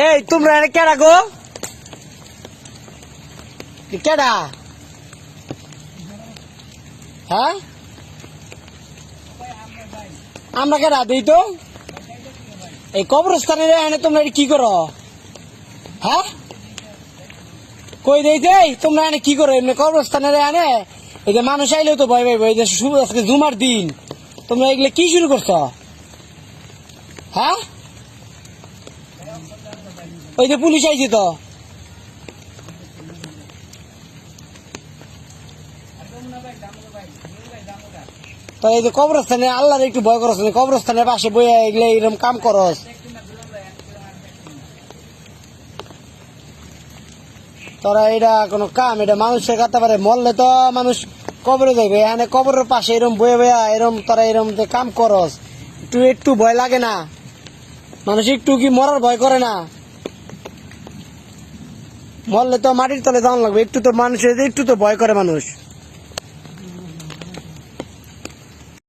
এই, তোমরা কেডা গো? কেডা? হ্যাঁ? আমরা কেডা দিই তো? এই কবরস্থানের এনে তোমরা কি করো? হ্যাঁ? কই দেই তোমরা এনে কি করো? এমনি কবরস্থানের এনে? এই যে মানুষ আইলেও তো ভয় শুভ আজকে জুমার দিন। তোমরা এগুলো কি শুরু করছ? হ্যাঁ? ওই যে পুলিশ আইছে তো। এই যে কবরস্থানে আল্লাহর একটু ভয় করছ না, কবরস্থানের পাশে বইয়া এগুলো এরকম কাম করস। তোরা এটা কোনো কাম, এটা মানুষের কাছে পারে, মরলে তো মানুষ কবরে যাইবে। এখানে কবরের পাশে এরম বয়ে বয়া এরম তোরা এরম কাম করস। একটু একটু ভয় লাগে না। মানুষ একটু কি মরার ভয় করে না? মরলে তো মাটির তলে দাম লাগবে, একটু তো মানুষের, একটু তো ভয় করে মানুষ।